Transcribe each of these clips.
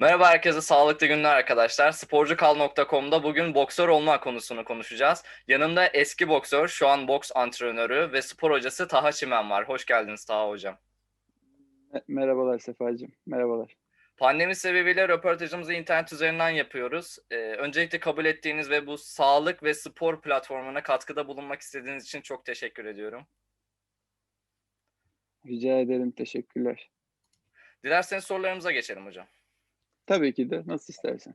Merhaba herkese, sağlıklı günler arkadaşlar. Sporcukal.com'da bugün boksör olma konusunu konuşacağız. Yanımda eski boksör, şu an boks antrenörü ve spor hocası Taha Çimen var. Hoş geldiniz Taha Hocam. Me- Merhabalar Sefacığım. Merhabalar. Pandemi sebebiyle röportajımızı internet üzerinden yapıyoruz. Ee, öncelikle kabul ettiğiniz ve bu sağlık ve spor platformuna katkıda bulunmak istediğiniz için çok teşekkür ediyorum. Rica ederim. Teşekkürler. Dilerseniz sorularımıza geçelim hocam. Tabii ki de nasıl istersen.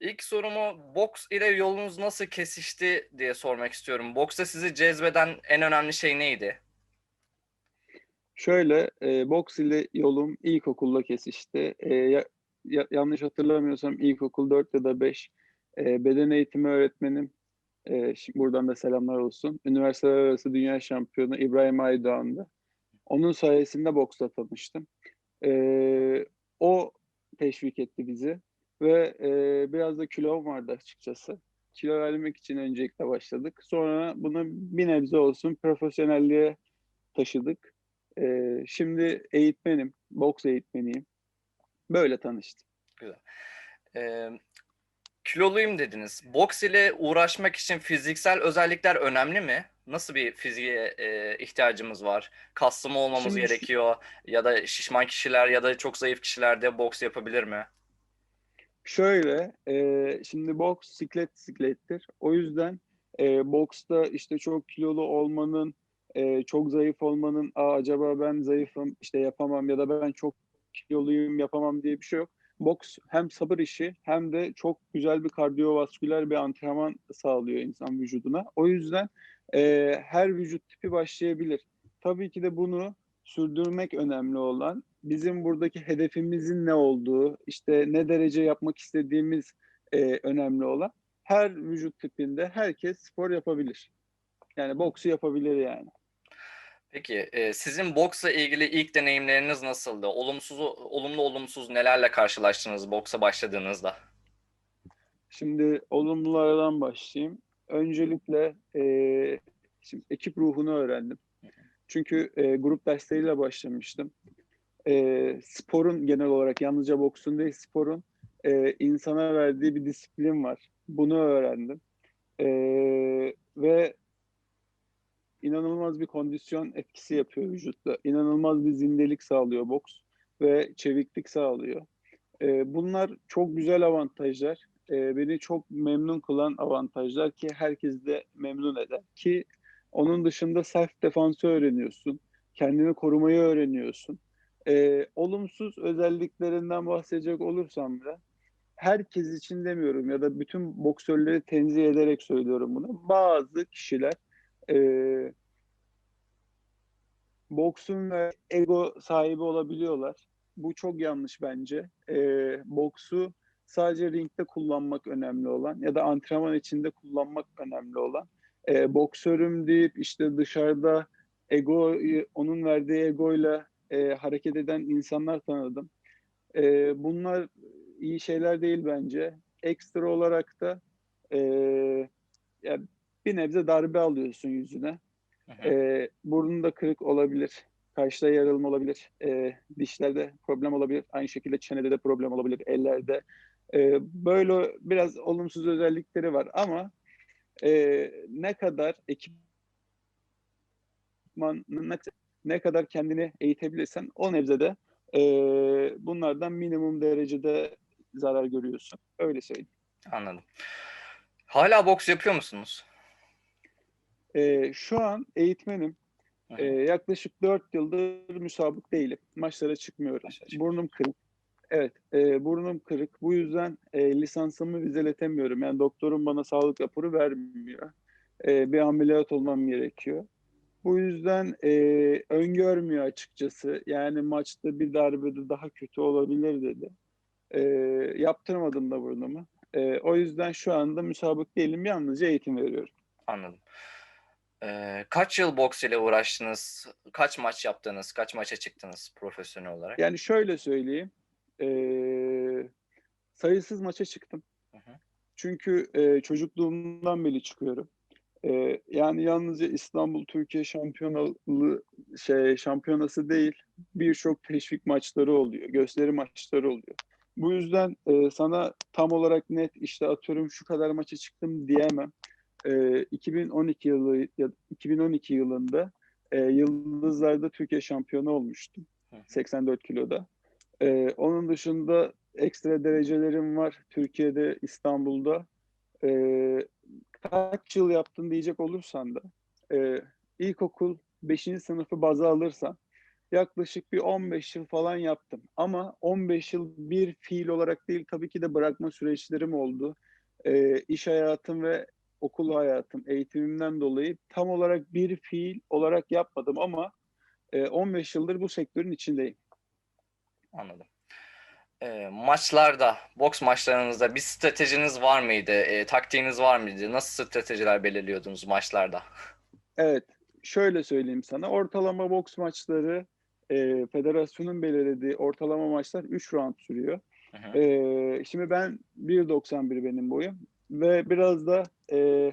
İlk sorumu boks ile yolunuz nasıl kesişti diye sormak istiyorum. Boksta sizi cezbeden en önemli şey neydi? Şöyle e, boks ile yolum ilkokulda kesişti. E, ya- ya- yanlış hatırlamıyorsam ilkokul 4 ya da 5 e, beden eğitimi öğretmenim e, şimdi buradan da selamlar olsun. Üniversiteler arası dünya şampiyonu İbrahim Aydoğan'dı. Onun sayesinde boksla tanıştım. E, o teşvik etti bizi ve e, biraz da kilom vardı açıkçası. Kilo vermek için öncelikle başladık. Sonra bunu bir nebze olsun profesyonelliğe taşıdık. Ee, şimdi eğitmenim, boks eğitmeniyim. Böyle tanıştım. Ee, kiloluyum dediniz. Boks ile uğraşmak için fiziksel özellikler önemli mi? Nasıl bir fiziğe e, ihtiyacımız var? Kaslı mı olmamız Şimdi gerekiyor? Ya da şişman kişiler ya da çok zayıf kişiler de boks yapabilir mi? Şöyle, e, şimdi boks siklet siklettir. O yüzden e, boksta işte çok kilolu olmanın, e, çok zayıf olmanın, Aa, acaba ben zayıfım, işte yapamam ya da ben çok kiloluyum, yapamam diye bir şey yok. Boks hem sabır işi hem de çok güzel bir kardiyovasküler bir antrenman sağlıyor insan vücuduna. O yüzden e, her vücut tipi başlayabilir. Tabii ki de bunu sürdürmek önemli olan bizim buradaki hedefimizin ne olduğu, işte ne derece yapmak istediğimiz e, önemli olan. Her vücut tipinde herkes spor yapabilir. Yani boksu yapabilir yani. Peki e, sizin boksla ilgili ilk deneyimleriniz nasıldı? Olumsuz, olumlu olumsuz nelerle karşılaştınız boksa başladığınızda? Şimdi olumlulardan başlayayım. Öncelikle e, şimdi ekip ruhunu öğrendim. Çünkü e, grup dersleriyle başlamıştım. E, sporun genel olarak yalnızca boksun değil sporun e, insana verdiği bir disiplin var. Bunu öğrendim. E, ve inanılmaz bir kondisyon etkisi yapıyor vücutta. İnanılmaz bir zindelik sağlıyor boks ve çeviklik sağlıyor. E, bunlar çok güzel avantajlar. E, beni çok memnun kılan avantajlar ki herkes de memnun eder. Ki onun dışında self defansı öğreniyorsun. Kendini korumayı öğreniyorsun. E, olumsuz özelliklerinden bahsedecek olursam da herkes için demiyorum ya da bütün boksörleri tenzih ederek söylüyorum bunu. Bazı kişiler e, boksun ve ego sahibi olabiliyorlar. Bu çok yanlış bence. E, boksu sadece ringde kullanmak önemli olan ya da antrenman içinde kullanmak önemli olan. E, boksörüm deyip işte dışarıda ego onun verdiği egoyla e, hareket eden insanlar tanıdım. E, bunlar iyi şeyler değil bence. Ekstra olarak da e, ya bir nebze darbe alıyorsun yüzüne. Hı. E, burnunda kırık olabilir. Karşıda yarılma olabilir. E, dişlerde problem olabilir. Aynı şekilde çenede de problem olabilir. Ellerde. E, böyle biraz olumsuz özellikleri var ama e, ne kadar ekipman ne, kadar kendini eğitebilirsen o nebzede e, bunlardan minimum derecede zarar görüyorsun. Öyle söyleyeyim. Anladım. Hala boks yapıyor musunuz? E, şu an eğitmenim. E, yaklaşık 4 yıldır müsabık değilim. Maçlara çıkmıyorum. Maçlara. Burnum kırık. Evet, e, burnum kırık. Bu yüzden e, lisansımı vizeletemiyorum. Yani doktorum bana sağlık raporu vermiyor. E, bir ameliyat olmam gerekiyor. Bu yüzden e, öngörmüyor açıkçası. Yani maçta bir darbede daha kötü olabilir dedi. E, yaptırmadım da burnumu. E, o yüzden şu anda müsabık değilim. Yalnızca eğitim veriyorum. Anladım. Ee, kaç yıl boks ile uğraştınız? Kaç maç yaptınız? Kaç maça çıktınız profesyonel olarak? Yani şöyle söyleyeyim. Eee, sayısız maça çıktım. Hı hı. Çünkü eee, çocukluğumdan beri çıkıyorum. Eee, yani yalnızca İstanbul Türkiye Şampiyonalı şey şampiyonası değil, birçok teşvik maçları oluyor, gösteri maçları oluyor. Bu yüzden e, sana tam olarak net işte atıyorum şu kadar maça çıktım diyemem. E, 2012 yılı ya 2012 yılında e, Yıldızlar'da Türkiye şampiyonu olmuştum. Hı hı. 84 kiloda. E, onun dışında ekstra derecelerim var Türkiye'de, İstanbul'da. E, kaç yıl yaptın diyecek olursan da e, ilkokul 5. sınıfı baza alırsan yaklaşık bir 15 yıl falan yaptım. Ama 15 yıl bir fiil olarak değil tabii ki de bırakma süreçlerim oldu. E, iş hayatım ve okul hayatım, eğitimimden dolayı tam olarak bir fiil olarak yapmadım ama e, 15 yıldır bu sektörün içindeyim. Anladım. Ee, maçlarda, boks maçlarınızda bir stratejiniz var mıydı? Ee, taktiğiniz var mıydı? Nasıl stratejiler belirliyordunuz maçlarda? Evet, şöyle söyleyeyim sana. Ortalama boks maçları e, federasyonun belirlediği ortalama maçlar 3 round sürüyor. Hı hı. E, şimdi ben 1.91 benim boyum ve biraz da e,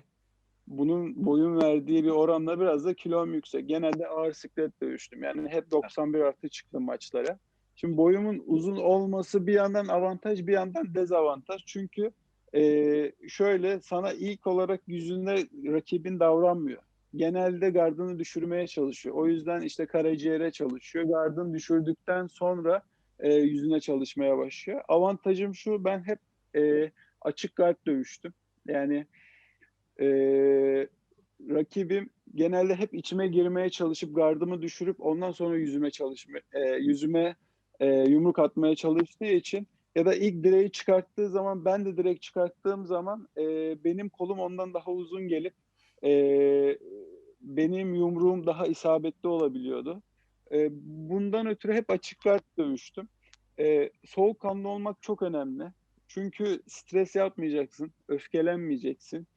bunun boyun verdiği bir oranla biraz da kilom yüksek. Genelde ağır siklet dövüştüm. Yani hep 91 artı çıktım maçlara. Şimdi boyumun uzun olması bir yandan avantaj bir yandan dezavantaj. Çünkü e, şöyle sana ilk olarak yüzünde rakibin davranmıyor. Genelde gardını düşürmeye çalışıyor. O yüzden işte karaciğere çalışıyor. Gardını düşürdükten sonra e, yüzüne çalışmaya başlıyor. Avantajım şu ben hep e, açık gard dövüştüm. Yani e, rakibim genelde hep içime girmeye çalışıp gardımı düşürüp ondan sonra yüzüme çalışma e, yüzüme e, yumruk atmaya çalıştığı için ya da ilk direği çıkarttığı zaman ben de direkt çıkarttığım zaman e, benim kolum ondan daha uzun gelip e, benim yumruğum daha isabetli olabiliyordu. E, bundan ötürü hep açık guard dövüştüm. E, soğukkanlı olmak çok önemli. Çünkü stres yapmayacaksın, öfkelenmeyeceksin.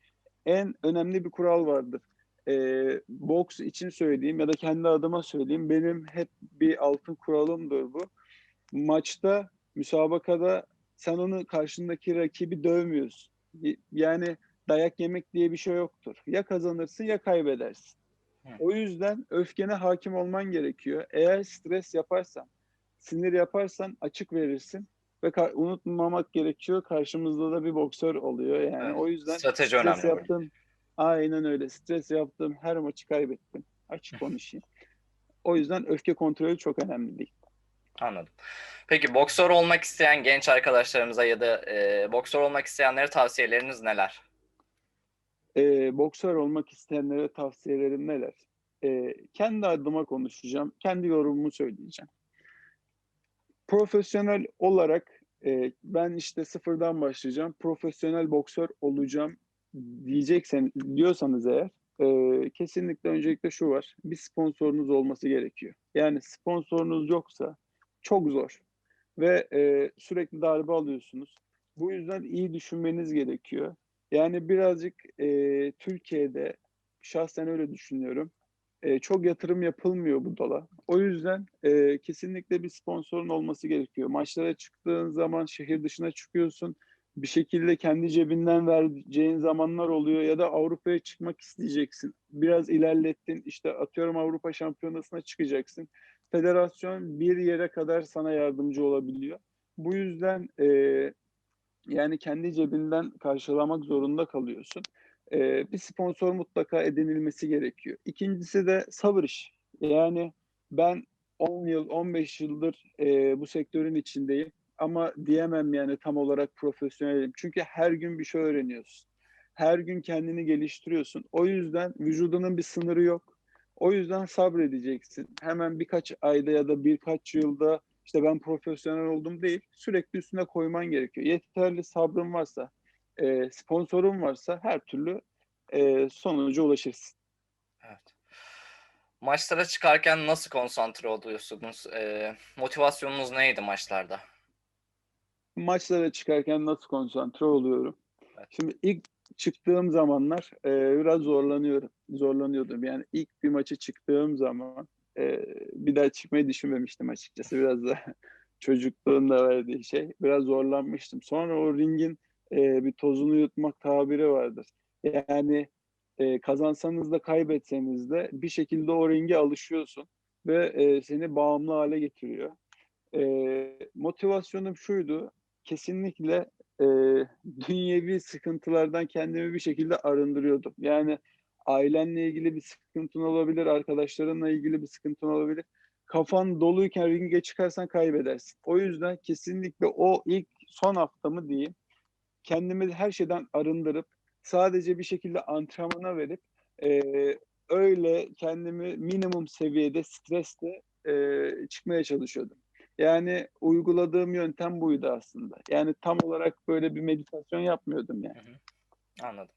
En önemli bir kural vardır. E, boks için söyleyeyim ya da kendi adıma söyleyeyim. Benim hep bir altın kuralımdır bu. Maçta, müsabakada sen onu karşındaki rakibi dövmüyorsun. Yani dayak yemek diye bir şey yoktur. Ya kazanırsın ya kaybedersin. Hı. O yüzden öfkene hakim olman gerekiyor. Eğer stres yaparsan, sinir yaparsan açık verirsin ve unutmamak gerekiyor. Karşımızda da bir boksör oluyor. Yani Evet, o yüzden strateji stres önemli. yaptım. Aynen öyle. Stres yaptım. Her maçı kaybettim. Açık konuşayım. O yüzden öfke kontrolü çok önemli değil. Anladım. Peki boksör olmak isteyen genç arkadaşlarımıza ya da e, boksör olmak isteyenlere tavsiyeleriniz neler? Ee, boksör olmak isteyenlere tavsiyelerim neler? Ee, kendi adıma konuşacağım. Kendi yorumumu söyleyeceğim. Profesyonel olarak e, ben işte sıfırdan başlayacağım. Profesyonel boksör olacağım diyeceksen diyorsanız eğer e, kesinlikle öncelikle şu var. Bir sponsorunuz olması gerekiyor. Yani sponsorunuz yoksa çok zor ve e, sürekli darbe alıyorsunuz. Bu yüzden iyi düşünmeniz gerekiyor. Yani birazcık e, Türkiye'de şahsen öyle düşünüyorum. E, çok yatırım yapılmıyor bu dala. O yüzden e, kesinlikle bir sponsorun olması gerekiyor. Maçlara çıktığın zaman şehir dışına çıkıyorsun. Bir şekilde kendi cebinden vereceğin zamanlar oluyor ya da Avrupa'ya çıkmak isteyeceksin. Biraz ilerlettin. işte atıyorum Avrupa Şampiyonası'na çıkacaksın. Federasyon bir yere kadar sana yardımcı olabiliyor. Bu yüzden e, yani kendi cebinden karşılamak zorunda kalıyorsun. Ee, bir sponsor mutlaka edinilmesi gerekiyor. İkincisi de sabır iş. Yani ben 10 yıl, 15 yıldır e, bu sektörün içindeyim. Ama diyemem yani tam olarak profesyonelim. Çünkü her gün bir şey öğreniyorsun. Her gün kendini geliştiriyorsun. O yüzden vücudunun bir sınırı yok. O yüzden sabredeceksin. Hemen birkaç ayda ya da birkaç yılda işte ben profesyonel oldum değil. Sürekli üstüne koyman gerekiyor. Yeterli sabrın varsa, e, sponsorun varsa her türlü e, sonuca ulaşırsın. Evet. Maçlara çıkarken nasıl konsantre oluyorsunuz? E, motivasyonunuz neydi maçlarda? Maçlara çıkarken nasıl konsantre oluyorum? Evet. Şimdi ilk çıktığım zamanlar e, biraz zorlanıyorum. Zorlanıyordum. Yani ilk bir maçı çıktığım zaman e, bir daha çıkmayı düşünmemiştim açıkçası. Biraz da çocukluğun da verdiği şey. Biraz zorlanmıştım. Sonra o ringin e, bir tozunu yutmak tabiri vardır. Yani e, kazansanız da kaybetseniz de bir şekilde o ringe alışıyorsun ve e, seni bağımlı hale getiriyor. E, motivasyonum şuydu. kesinlikle e, dünyevi sıkıntılardan kendimi bir şekilde arındırıyordum. Yani ailenle ilgili bir sıkıntın olabilir, arkadaşlarınla ilgili bir sıkıntın olabilir. Kafan doluyken ringe çıkarsan kaybedersin. O yüzden kesinlikle o ilk son haftamı diyeyim kendimi her şeyden arındırıp sadece bir şekilde antrenmana verip e, öyle kendimi minimum seviyede stresle e, çıkmaya çalışıyordum. Yani uyguladığım yöntem buydu aslında. Yani tam olarak böyle bir meditasyon yapmıyordum yani. Anladım.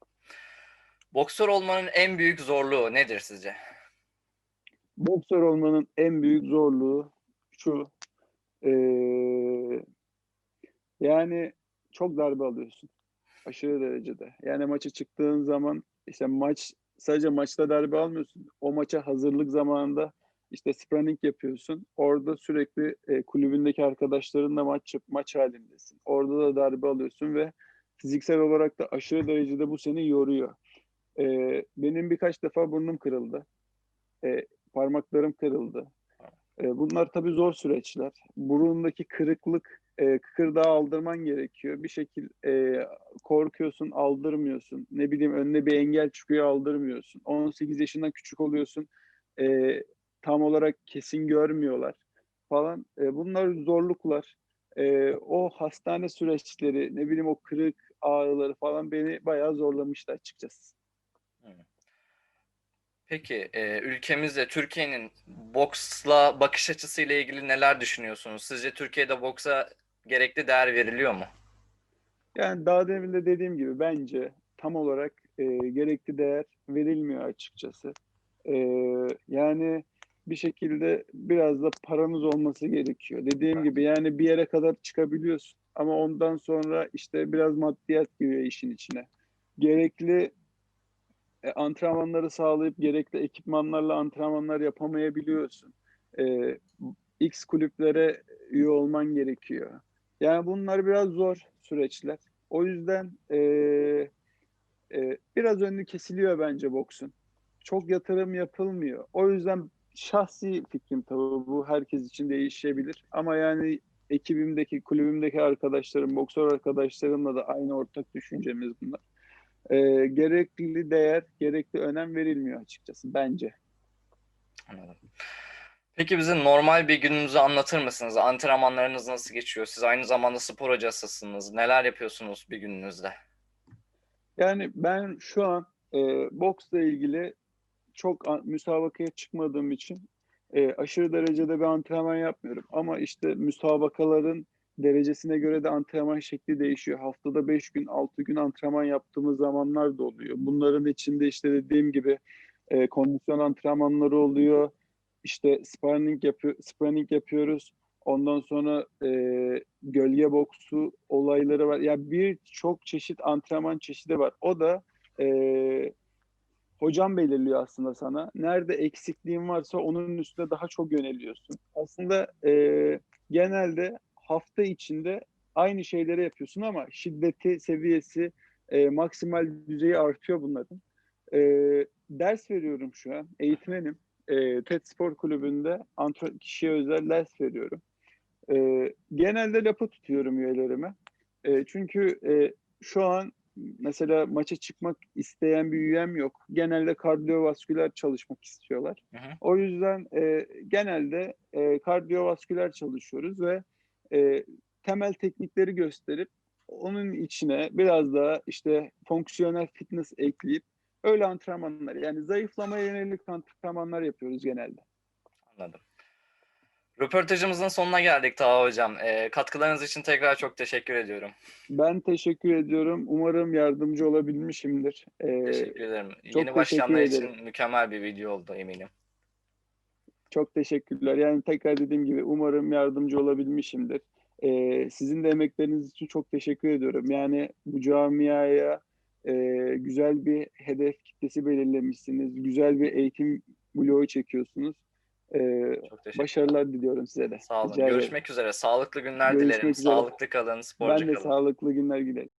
Boksör olmanın en büyük zorluğu nedir sizce? Boksör olmanın en büyük zorluğu şu. e, yani çok darbe alıyorsun. Aşırı derecede. Yani maça çıktığın zaman işte maç sadece maçta darbe almıyorsun. O maça hazırlık zamanında işte sparring yapıyorsun. Orada sürekli e, kulübündeki arkadaşlarınla maç maç halindesin. Orada da darbe alıyorsun ve fiziksel olarak da aşırı derecede bu seni yoruyor. E, benim birkaç defa burnum kırıldı. E, parmaklarım kırıldı. E, bunlar tabii zor süreçler. Burundaki kırıklık e, kıkırdağı aldırman gerekiyor. Bir şekil e, korkuyorsun, aldırmıyorsun. Ne bileyim önüne bir engel çıkıyor, aldırmıyorsun. 18 yaşından küçük oluyorsun. E, tam olarak kesin görmüyorlar falan. E, bunlar zorluklar. E, o hastane süreçleri, ne bileyim o kırık ağrıları falan beni bayağı zorlamıştı açıkçası. Peki e, ülkemizde Türkiye'nin boksla bakış açısıyla ilgili neler düşünüyorsunuz? Sizce Türkiye'de boksa gerekli değer veriliyor mu? Yani daha demin de dediğim gibi bence tam olarak e, gerekli değer verilmiyor açıkçası. E, yani bir şekilde biraz da paranız olması gerekiyor. Dediğim Evet. gibi yani bir yere kadar çıkabiliyorsun ama ondan sonra işte biraz maddiyat giriyor işin içine. Gerekli e, antrenmanları sağlayıp gerekli ekipmanlarla antrenmanlar yapamayabiliyorsun. E, X kulüplere üye olman gerekiyor. Yani bunlar biraz zor süreçler. O yüzden e, e, biraz önü kesiliyor bence boksun. Çok yatırım yapılmıyor. O yüzden şahsi fikrim tabii bu herkes için değişebilir. Ama yani ekibimdeki, kulübümdeki arkadaşlarım, boksör arkadaşlarımla da aynı ortak düşüncemiz bunlar. E, gerekli değer, gerekli önem verilmiyor açıkçası bence. Anladım. Peki bize normal bir gününüzü anlatır mısınız? Antrenmanlarınız nasıl geçiyor? Siz aynı zamanda spor hocasısınız. Neler yapıyorsunuz bir gününüzde? Yani ben şu an e, boksla ilgili çok müsabakaya çıkmadığım için e, aşırı derecede bir antrenman yapmıyorum. Ama işte müsabakaların derecesine göre de antrenman şekli değişiyor. Haftada 5 gün, 6 gün antrenman yaptığımız zamanlar da oluyor. Bunların içinde işte dediğim gibi e, kondisyon antrenmanları oluyor. İşte sparring, yapıyor, sparring yapıyoruz. Ondan sonra e, gölge boksu olayları var. Ya birçok çeşit antrenman çeşidi var. O da e, hocam belirliyor aslında sana. Nerede eksikliğin varsa onun üstüne daha çok yöneliyorsun. Aslında e, genelde hafta içinde aynı şeyleri yapıyorsun ama şiddeti, seviyesi, e, maksimal düzeyi artıyor bunların. E, ders veriyorum şu an. Eğitmenim. E, TED Spor Kulübü'nde antren- kişiye özel ders veriyorum. E, genelde lapa tutuyorum üyelerime. E, çünkü e, şu an mesela maça çıkmak isteyen bir üyem yok. Genelde kardiyovasküler çalışmak istiyorlar. Hı hı. O yüzden e, genelde e, kardiyovasküler çalışıyoruz ve e, temel teknikleri gösterip onun içine biraz daha işte fonksiyonel fitness ekleyip öyle antrenmanlar yani zayıflamaya yönelik antrenmanlar yapıyoruz genelde. Anladım. Röportajımızın sonuna geldik Taha Hocam. Ee, katkılarınız için tekrar çok teşekkür ediyorum. Ben teşekkür ediyorum. Umarım yardımcı olabilmişimdir. E, Teşekkür ederim. çok Yeni başlayanlar için mükemmel bir video oldu eminim. Çok teşekkürler. Yani tekrar dediğim gibi umarım yardımcı olabilmişimdir. Ee, sizin de emekleriniz için çok teşekkür ediyorum. Yani bu camiaya e, güzel bir hedef kitlesi belirlemişsiniz. Güzel bir eğitim bloğu çekiyorsunuz. Ee, Çok başarılar diliyorum size de. Sağ olun. Rica ederim. Görüşmek üzere. Sağlıklı günler Görüşmek dilerim. üzere. Sağlıklı kalın, sporcu Ben de kalın. sağlıklı günler dilerim.